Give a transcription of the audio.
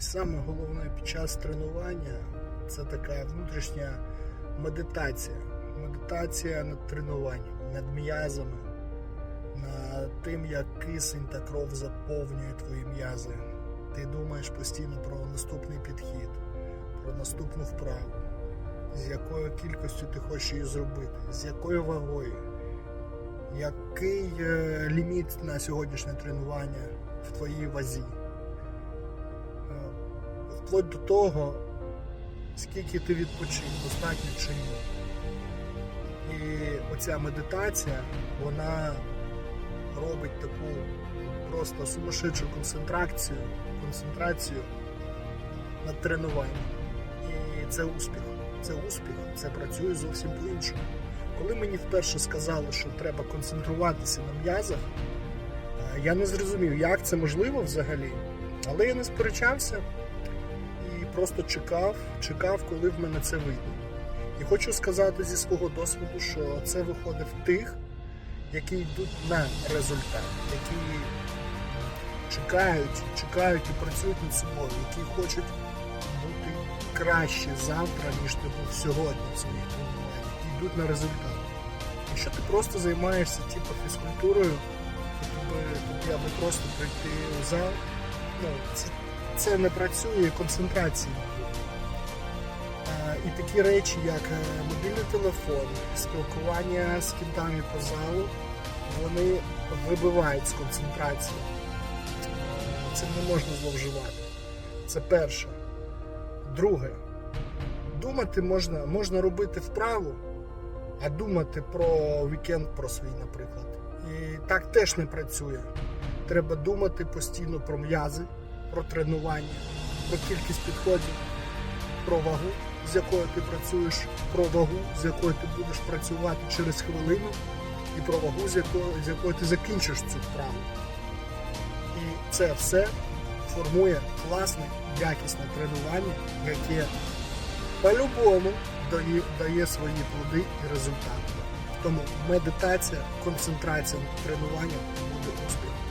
І саме головне під час тренування це така внутрішня медитація. Медитація над тренуванням, над м'язами, над тим, як кисень та кров заповнює твої м'язи. Ти думаєш постійно про наступний підхід, про наступну вправу, з якою кількістю ти хочеш її зробити, з якою вагою, який е, ліміт на сьогоднішнє тренування в твоїй вазі. Е, Вплоть до того, скільки ти відпочив, достатньо чи ні. І оця медитація, вона робить таку просто сумасшедшу концентрацію, концентрацію над тренуванням. І це успіх. Це успіх, це працює зовсім по-іншому. Коли мені вперше сказали, що треба концентруватися на м'язах, е, я не зрозумів, як це можливо взагалі. Але я не сперечався і просто чекав, чекав, коли в мене це вийде. І хочу сказати зі свого досвіду, що це виходить в тих, які йдуть на результат, які чекають, чекають і працюють над собою, які хочуть бути краще завтра, ніж ти був сьогодні в своїх тренуваннях, і йдуть на результат. Якщо ти просто займаєшся типу фізкультурою, то тобі, тобі аби просто прийти у зал, це, це не працює, концентрації не І такі речі, як е, мобільний телефон, спілкування з кінтами по залу, вони вибивають з концентрації. Цим не можна зловживати. Це перше. Друге, думати можна, можна робити вправу, а думати про вікенд про свій, наприклад. І так теж не працює. Треба думати постійно про м'язи, про тренування, про кількість підходів, про вагу, з якою ти працюєш, про вагу, з якою ти будеш працювати через хвилину, і про вагу, з якою, з якою ти закінчиш цю вправу. І це все формує класне, якісне тренування, яке по-любому дає, дає свої плоди і результати. Тому медитація, концентрація над тренуванням буде успіхом.